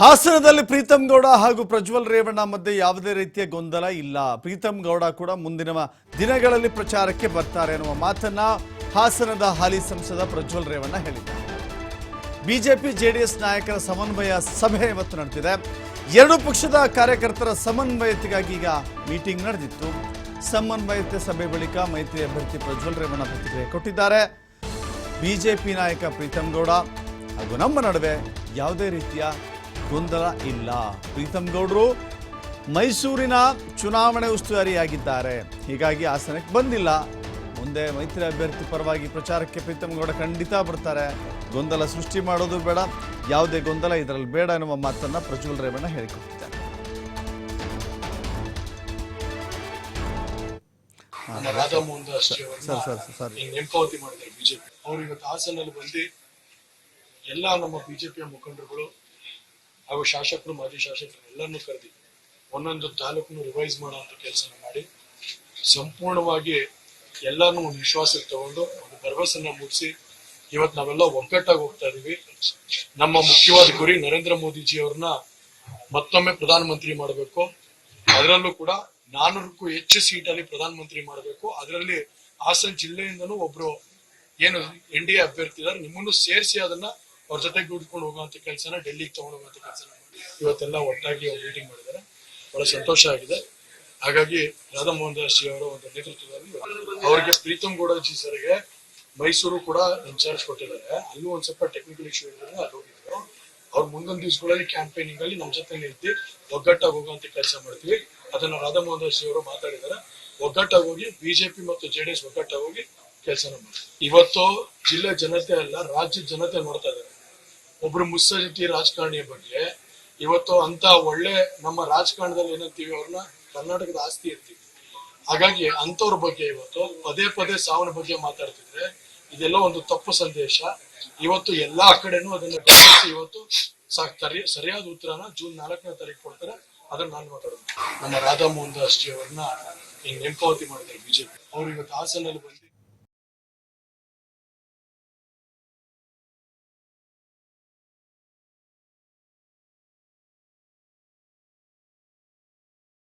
ಹಾಸನದಲ್ಲಿ ಪ್ರೀತಂ ಗೌಡ ಹಾಗೂ ಪ್ರಜ್ವಲ್ ರೇವಣ್ಣ ಮಧ್ಯೆ ಯಾವುದೇ ರೀತಿಯ ಗೊಂದಲ ಇಲ್ಲ. ಪ್ರೀತಂ ಗೌಡ ಕೂಡ ಮುಂದಿನ ದಿನಗಳಲ್ಲಿ ಪ್ರಚಾರಕ್ಕೆ ಬರ್ತಾರೆ ಅನ್ನುವ ಮಾತನ್ನ ಹಾಸನದ ಹಾಲಿ ಸಂಸದ ಪ್ರಜ್ವಲ್ ರೇವಣ್ಣ ಹೇಳಿದ್ದಾರೆ. ಬಿಜೆಪಿ ಜೆಡಿಎಸ್ ನಾಯಕರ ಸಮನ್ವಯ ಸಭೆ ಇವತ್ತು ನಡೆದಿದೆ. ಎರಡು ಪಕ್ಷದ ಕಾರ್ಯಕರ್ತರ ಸಮನ್ವಯತೆಗಾಗಿ ಈಗ ಮೀಟಿಂಗ್ ನಡೆದಿತ್ತು. ಸಮನ್ವಯತೆ ಸಭೆ ಬಳಿಕ ಮೈತ್ರಿ ಅಭ್ಯರ್ಥಿ ಪ್ರಜ್ವಲ್ ರೇವಣ್ಣ ಪ್ರತಿಕ್ರಿಯೆ ಕೊಟ್ಟಿದ್ದಾರೆ. ಬಿಜೆಪಿ ನಾಯಕ ಪ್ರೀತಂ ಗೌಡ ಹಾಗೂ ನಮ್ಮ ನಡುವೆ ಯಾವುದೇ ರೀತಿಯ ಗೊಂದಲ ಇಲ್ಲ. ಪ್ರೀತಮ್ ಗೌಡರು ಮೈಸೂರಿನ ಚುನಾವಣೆ ಉಸ್ತುವಾರಿಯಾಗಿದ್ದಾರೆ. ಹೀಗಾಗಿ ಹಾಸನಕ್ಕೆ ಬಂದಿಲ್ಲ. ಮುಂದೆ ಮೈತ್ರಿ ಅಭ್ಯರ್ಥಿ ಪರವಾಗಿ ಪ್ರಚಾರಕ್ಕೆ ಪ್ರೀತಮ್ ಗೌಡ ಖಂಡಿತ ಬರ್ತಾರೆ. ಗೊಂದಲ ಸೃಷ್ಟಿ ಮಾಡೋದು ಬೇಡ. ಯಾವುದೇ ಗೊಂದಲ ಇದರಲ್ಲಿ ಬೇಡ ಎನ್ನುವ ಮಾತನ್ನ ಪ್ರಜ್ವಲ್ ರೇವಣ್ಣ ಹೇಳಿಕೊಟ್ಟಿದ್ದಾರೆ. ಎಲ್ಲ ನಮ್ಮ ಬಿಜೆಪಿಯ ಮುಖಂಡರುಗಳು ಹಾಗೂ ಶಾಸಕರು, ಮಾಜಿ ಶಾಸಕರು ಎಲ್ಲರನ್ನೂ ಕರೆದಿ ಒಂದೊಂದು ತಾಲೂಕನ್ನು ರಿವೈಸ್ ಮಾಡುವಂತ ಕೆಲಸ ಮಾಡಿ ಸಂಪೂರ್ಣವಾಗಿ ಎಲ್ಲರನ್ನೂ ಒಂದು ವಿಶ್ವಾಸ ತಗೊಂಡು ಒಂದು ಭರವಸೆನ ಮೂಡಿಸಿ ಇವತ್ತು ನಾವೆಲ್ಲ ಒಗ್ಗಟ್ಟಾಗಿ ಹೋಗ್ತಾ ಇದೀವಿ. ನಮ್ಮ ಮುಖ್ಯವಾದ ಗುರಿ ನರೇಂದ್ರ ಮೋದಿಜಿ ಅವ್ರನ್ನ ಮತ್ತೊಮ್ಮೆ ಪ್ರಧಾನಮಂತ್ರಿ ಮಾಡಬೇಕು. ಅದರಲ್ಲೂ ಕೂಡ ನಾನೂರಕ್ಕೂ ಹೆಚ್ಚು ಸೀಟಲ್ಲಿ ಪ್ರಧಾನಮಂತ್ರಿ ಮಾಡಬೇಕು. ಅದರಲ್ಲಿ ಹಾಸನ ಜಿಲ್ಲೆಯಿಂದನೂ ಒಬ್ರು ಏನು ಎನ್ ಡಿ ಎ ಅಭ್ಯರ್ಥಿ ಇದಾರೆ, ನಿಮ್ಮನ್ನು ಸೇರಿಸಿ ಅದನ್ನ ಅವ್ರ ಜೊತೆಗೆ ಕೂಡ್ಕೊಂಡು ಹೋಗುವಂತ ಕೆಲಸನ ಡೆಲ್ಲಿಗೆ ತಗೊಂಡು ಹೋಗುವಂತ ಕೆಲಸ ಇವತ್ತೆಲ್ಲ ಒಟ್ಟಾಗಿ ಮೀಟಿಂಗ್ ಮಾಡಿದ್ದಾರೆ. ಬಹಳ ಸಂತೋಷ ಆಗಿದೆ. ಹಾಗಾಗಿ ರಾಧಾಮೋಹನ್ ದಾಸ್ ಜಿ ಅವರ ಒಂದು ನೇತೃತ್ವದಲ್ಲಿ ಅವರಿಗೆ ಪ್ರೀತಮ್ ಗೌಡ ಜಿ ಸರ್ಗೆ ಮೈಸೂರು ಕೂಡ ಇನ್ಚಾರ್ಜ್ ಕೊಟ್ಟಿದ್ದಾರೆ. ಅಲ್ಲೂ ಒಂದ್ ಸ್ವಲ್ಪ ಟೆಕ್ನಿಕಲ್ ಇಶ್ಯೂ ಇರೋದ್ರಿಂದ ಅಲ್ಲಿ ಹೋಗಿದ್ರು. ಅವ್ರು ಮುಂದೊಂದು ದಿವಸಗಳಲ್ಲಿ ಕ್ಯಾಂಪೇನಿಂಗ್ ಅಲ್ಲಿ ನಮ್ಮ ಜೊತೆ ನಿಂತು ಒಗ್ಗಟ್ಟಾಗಿ ಹೋಗುವಂತ ಕೆಲಸ ಮಾಡ್ತೀವಿ. ಅದನ್ನ ರಾಧಾ ಮೋಹನ್ ದಾಸ್ ಜಿ ಅವರು ಮಾತಾಡಿದ್ದಾರೆ. ಒಗ್ಗಟ್ಟಾಗಿ ಹೋಗಿ ಬಿಜೆಪಿ ಮತ್ತು ಜೆಡಿಎಸ್ ಒಗ್ಗಟ್ಟಾಗಿ ಹೋಗಿ ಕೆಲಸನ ಮಾಡ್ತೀವಿ. ಇವತ್ತು ಜಿಲ್ಲೆ ಜನತೆ ಅಲ್ಲ, ರಾಜ್ಯದ ಜನತೆ ನೋಡ್ತಾ ಇದ್ದಾರೆ. ಒಬ್ರು ಮುತ್ಸದ್ದಿ ರಾಜಕಾರಣಿಯ ಬಗ್ಗೆ, ಇವತ್ತು ಅಂತ ಒಳ್ಳೆ ನಮ್ಮ ರಾಜಕಾರಣದಲ್ಲಿ ಏನಂತೀವಿ ಅವ್ರನ್ನ, ಕರ್ನಾಟಕದ ಆಸ್ತಿ ಇರ್ತೀವಿ ಹಾಗಾಗಿ ಅಂತವ್ರ ಬಗ್ಗೆ ಇವತ್ತು ಪದೇ ಪದೇ ಸಾವಿನ ಬಗ್ಗೆ ಮಾತಾಡ್ತಿದ್ರೆ, ಇದೆಲ್ಲ ಒಂದು ತಪ್ಪು ಸಂದೇಶ. ಇವತ್ತು ಎಲ್ಲಾ ಕಡೆನೂ ಅದನ್ನ ಗಮನಿಸಿ ಇವತ್ತು ಸಾಕ್ತಾರೆ ಸರಿ- ಸರಿಯಾದ ಉತ್ತರನ ಜೂನ್ ನಾಲ್ಕನೇ ತಾರೀಕು ಕೊಡ್ತಾರೆ. ಅದನ್ನ ನಾನು ಮಾತಾಡೋದು. ನಮ್ಮ ರಾಧಾ ಮೋಹನ್ ದಾಸ್ ಜಿ ಅವ್ರನ್ನ ಹಿಂಗ್ ನೇಮಕಾವತಿ ಮಾಡಿದ್ದಾರೆ ಬಿಜೆಪಿ. ಅವ್ರು ಇವತ್ತು ಹಾಸನಲ್ಲಿ ಬಂದು